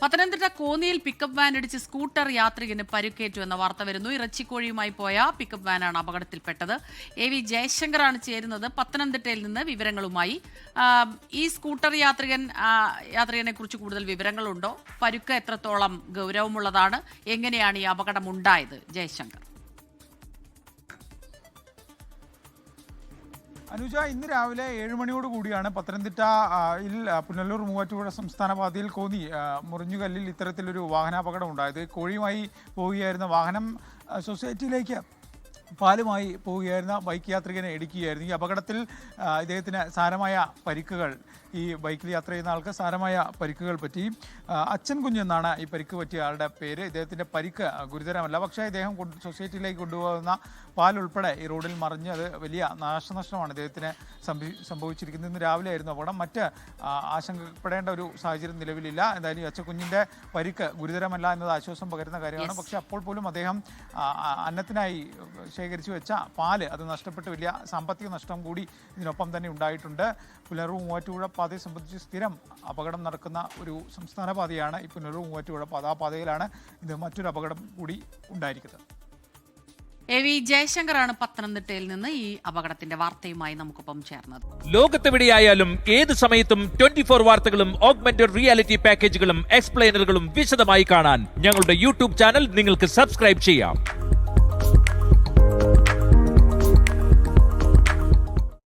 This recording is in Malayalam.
പത്തനംതിട്ട കോന്നിയിൽ പിക്കപ്പ് വാൻ ഇടിച്ച് സ്കൂട്ടർ യാത്രികന് പരുക്കേറ്റു എന്ന വാർത്ത വരുന്നു. ഇറച്ചിക്കോഴിയുമായി പോയ പിക്കപ്പ് വാനാണ് അപകടത്തിൽപ്പെട്ടത്. എ വി ജയശങ്കറാണ് ചേരുന്നത്. പത്തനംതിട്ടയിൽ നിന്ന് വിവരങ്ങളുമായി. ഈ സ്കൂട്ടർ യാത്രികൻ യാത്രികനെ കുറിച്ച് കൂടുതൽ വിവരങ്ങളുണ്ടോ? പരുക്ക് എത്രത്തോളം ഗൗരവമുള്ളതാണ്? എങ്ങനെയാണ് ഈ അപകടം ഉണ്ടായത് ജയശങ്കർ. അനുജ ഇന്ന് രാവിലെ ഏഴ് മണിയോട് കൂടിയാണ് പത്തനംതിട്ട ആ, യിൽ ആ, പുനലൂർ മൂവാറ്റുപുഴ സംസ്ഥാന പാതയിൽ കോന്നി മുറിഞ്ഞുകല്ലിൽ ഇത്തരത്തിലൊരു വാഹനാപകടം ഉണ്ടായത്. കോഴിയുമായി പോവുകയായിരുന്ന വാഹനം സൊസൈറ്റിയിലേക്ക് പാലുമായി പോവുകയായിരുന്ന ബൈക്ക് യാത്രികനെ ഇടിക്കുകയായിരുന്നു. ഈ അപകടത്തിൽ ഇദ്ദേഹത്തിന് സാരമായ പരിക്കുകൾ ഈ ബൈക്കിൽ യാത്ര ചെയ്യുന്ന ആൾക്ക് സാരമായ പരിക്കുകൾ പറ്റി. അച്ഛൻ അച്ഛൻ കുഞ്ഞെന്നാണ് ഈ പരിക്ക് പറ്റിയ ആളുടെ പേര്. ഇദ്ദേഹത്തിന്റെ പരിക്ക് ഗുരുതരമല്ല. പക്ഷേ ഇദ്ദേഹം സൊസൈറ്റിയിലേക്ക് കൊണ്ടുപോകുന്ന പാൽ ഉൾപ്പെടെ ഈ റോഡിൽ മറിഞ്ഞ് അത് വലിയ നാശനഷ്ടമാണ് ഇദ്ദേഹത്തിന് സംഭവി- സംഭവിച്ചിരിക്കുന്നത്. ഇന്ന് രാവിലെ ആയിരുന്നു അപകടം. മറ്റ് ആശങ്കപ്പെടേണ്ട ഒരു സാഹചര്യം നിലവിലില്ല. എന്തായാലും ഈ അച്ചക്കുഞ്ഞിന്റെ പരിക്ക് ഗുരുതരമല്ല എന്നത് ആശ്വാസം പകരുന്ന കാര്യമാണ്. പക്ഷേ അപ്പോൾ പോലും അദ്ദേഹം അന്നത്തിനായി ശേഖരിച്ചു വെച്ച പാൽ അത് നഷ്ടപ്പെട്ട് വലിയ സാമ്പത്തിക നഷ്ടം കൂടി ഇതിനൊപ്പം തന്നെ ഉണ്ടായിട്ടുണ്ട്. പുലർവ് മൂവാറ്റുപുഴ പാതയെ സംബന്ധിച്ച് സ്ഥിരം അപകടം നടക്കുന്ന ഒരു സംസ്ഥാന പാതയാണ് ഈ പുനലൂർ മൂവാറ്റുപുഴ പാത. ആ പാതയിലാണ് ഇത് മറ്റൊരു അപകടം കൂടി ഉണ്ടായിരിക്കുന്നത്. എ വി ജയശങ്കറാണ് പത്തനംതിട്ടയിൽ നിന്ന് ഈ അപകടത്തിന്റെ വാർത്തയുമായി നമുക്കൊപ്പം ചേർന്നത്. ലോകത്തെവിടെയായാലും ഏത് സമയത്തും ട്വന്റി ഫോർ വാർത്തകളും ഓഗ്മെന്റഡ് റിയാലിറ്റി പാക്കേജുകളും എക്സ്പ്ലെയിനറുകളും വിശദമായി കാണാൻ ഞങ്ങളുടെ യൂട്യൂബ് ചാനൽ നിങ്ങൾക്ക് സബ്സ്ക്രൈബ് ചെയ്യാം.